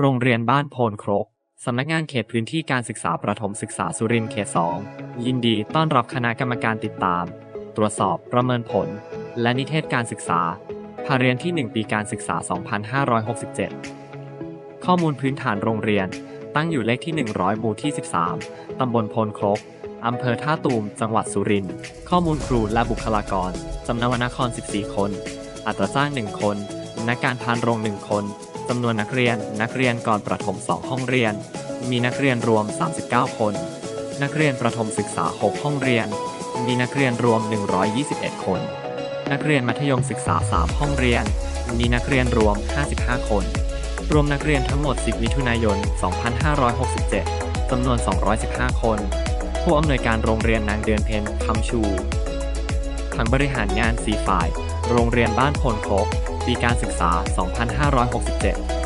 โรงเรียนบ้านโพนครก สำนักงานเขตพื้นที่การศึกษาประถมศึกษาสุรินทร์เขต 2 ยินดีต้อนรับคณะกรรมการติดตาม ตรวจสอบประเมินผล และนิเทศการศึกษาภาเรียนที่ 1 ปีการศึกษา 2567 ข้อมูลพื้นฐานโรงเรียน ตั้งอยู่เลขที่ 100หมู่ที่ 13 ตำบลโพนครกอำเภอท่าตูม จังหวัดสุรินทร์ ข้อมูลครูและบุคลากรจำนวนนคร 14 คน อัตราจ้าง 1 คน นักการพานโรง 1 คน จำนวนนักเรียน นักเรียนก่อนประถม 2 ห้องเรียน มีนักเรียนรวม 39 คน นักเรียนประถมศึกษา 6 ห้องเรียน มีนักเรียนรวม 121 คน นักเรียนมัธยมศึกษา 3 ห้องเรียน มีนักเรียนรวม 55 คน รวมนักเรียนทั้งหมด 10 มิถุนายน 2567 จำนวน 215 คน ผู้อำนวยการโรงเรียนนางเดือนเพ็ญคำชูผังบริหารงาน4ฝ่าย โรงเรียนบ้านพนคก ปีการศึกษา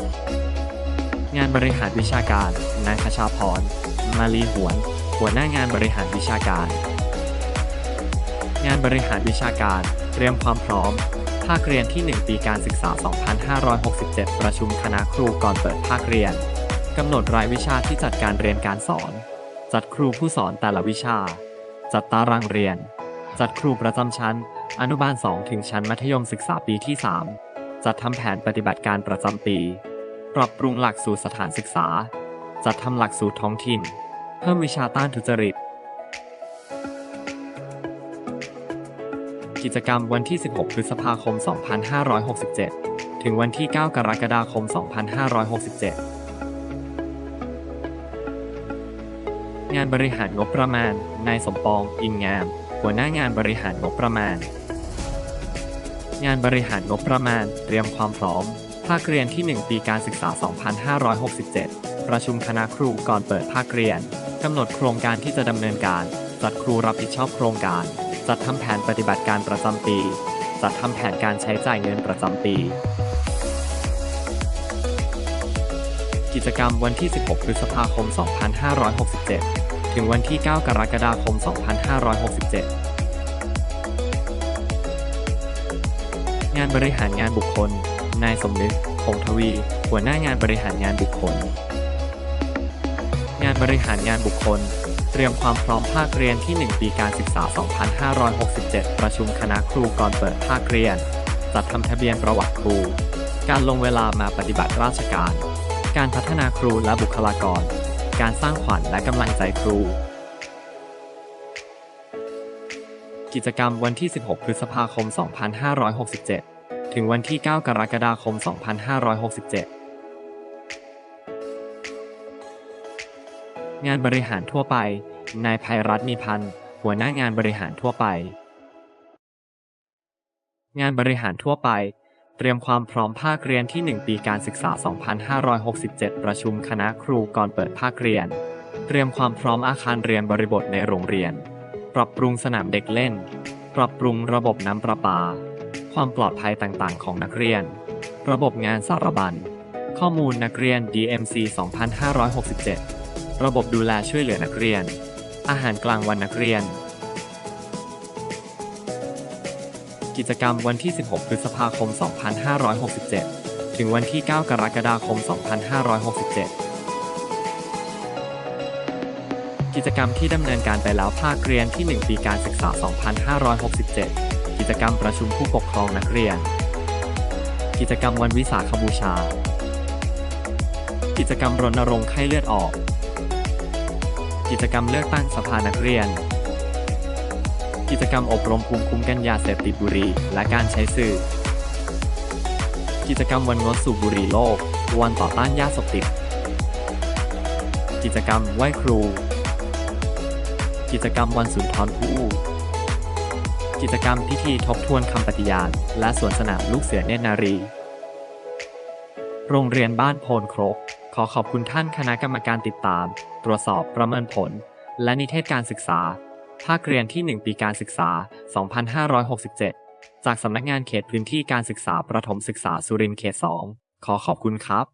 2567 งานบริหารวิชาการ นางคชาพร มาลีหวน หัวหน้างานบริหารวิชาการ งานบริหารวิชาการ เตรียมความพร้อม ภาคเรียนที่ 1 ปีการศึกษา 2567 ประชุมคณะครูก่อนเปิดภาคเรียน กำหนดรายวิชาที่จัดการเรียนการสอน จัดครูผู้สอนแต่ละวิชา จัดตารางเรียน จัดครูประจำชั้นอนุบาล 2 ถึงชั้นมัธยมศึกษาปีที่ 3 จัดทำแผนปฏิบัติการประจำปี ปรับปรุงหลักสูตรสถานศึกษา จัดทำหลักสูตรท้องถิ่น เพิ่มวิชาต้านทุจริต กิจกรรมวันที่ 16 พฤษภาคม 2567 ถึงวันที่ 9 กรกฎาคม 2567งานบริหารงบประมาณ นายสมปอง อินงาม หัวหน้างานบริหารงบประมาณ งานบริหารงบประมาณ เตรียมความพร้อม ภาคเรียนที่ 1 ปีการศึกษา 2567 ประชุมคณะครูก่อนเปิดภาคเรียน กำหนดโครงการที่จะดำเนินการ จัดครูรับผิดชอบโครงการ จัดทำแผนปฏิบัติการประจำปี จัดทำแผนการใช้จ่ายเงินประจำปี กิจกรรมวันที่ 16 พฤษภาคม 2567 ถึงวันที่ 9 กรกฎาคม 2567านบริหารงานบุคคล นายสมนึกคงทวี หัวหน้างานบริหารงานบุคคล งานบริหารงานบุคคล เตรียมความพร้อมภาคเรียนที่ 1 ปีการศึกษา 2567 ประชุมคณะครูก่อนเปิดภาคเรียน จัดทำทะเบียนประวัติครู การลงเวลามาปฏิบัติราชการ การพัฒนาครูและบุคลากร การสร้างขวัญและกำลังใจครูกิจกรรมวันที่ 16 พฤษภาคม 2567 ถึงวันที่ 9 กรกฎาคม 2567งานบริหารทั่วไป นายภัยรัตน์มีพันธ์หัวหน้างานบริหารทั่วไป งานบริหารทั่วไป เตรียมความพร้อมภาคเรียนที่ 1 ปีการศึกษา 2567 ประชุมคณะครูก่อนเปิดภาคเรียน เตรียมความพร้อมอาคารเรียนบริบทในโรงเรียน ปรับปรุงสนามเด็กเล่น ปรับปรุงระบบน้ำประปา ความปลอดภัยต่างๆ ของนักเรียน ระบบงานสารบัญ ข้อมูลนักเรียน DMC 2567 ระบบดูแลช่วยเหลือนักเรียน อาหารกลางวันนักเรียน กิจกรรมวันที่ 16 พฤษภาคม 2567 ถึงวันที่ 9 กรกฎาคม 2567กิจกรรมที่ดำเนินการไปแล้วภาคเรียนที่ 1 ปีการศึกษา 2567กิ จกรรมประชุมผู้ปกครองนักเรียน กิจกรรมวันวิสาขบูชา กิจกรรมรณรงค์ไข้เลือดออก กิจกรรมเลือกตั้งสภานักเรียน กิจกรรมอบรมภูมิคุ้มกันยาเสพติดบุหรี่และการใช้สื่อ กิจกรรมวันงดสูบบุหรี่โลก วันต่อต้านยาเสพติด กิจกรรมไหว้ครู กิจกรรมวันสุนทรภู่ กิจกรรมพิธีทบทวนคำปฏิญาณ และสวนสนามลูกเสือเนตรนารี โรงเรียนบ้านโพนครก ขอขอบคุณท่านคณะกรรมการติดตาม ตรวจสอบประเมินผล และนิเทศการศึกษา ภาคเรียนที่ 1 ปีการศึกษา 2567 จากสำนักงานเขตพื้นที่การศึกษาประถมศึกษาสุรินทร์เขต 2 ขอขอบคุณครับ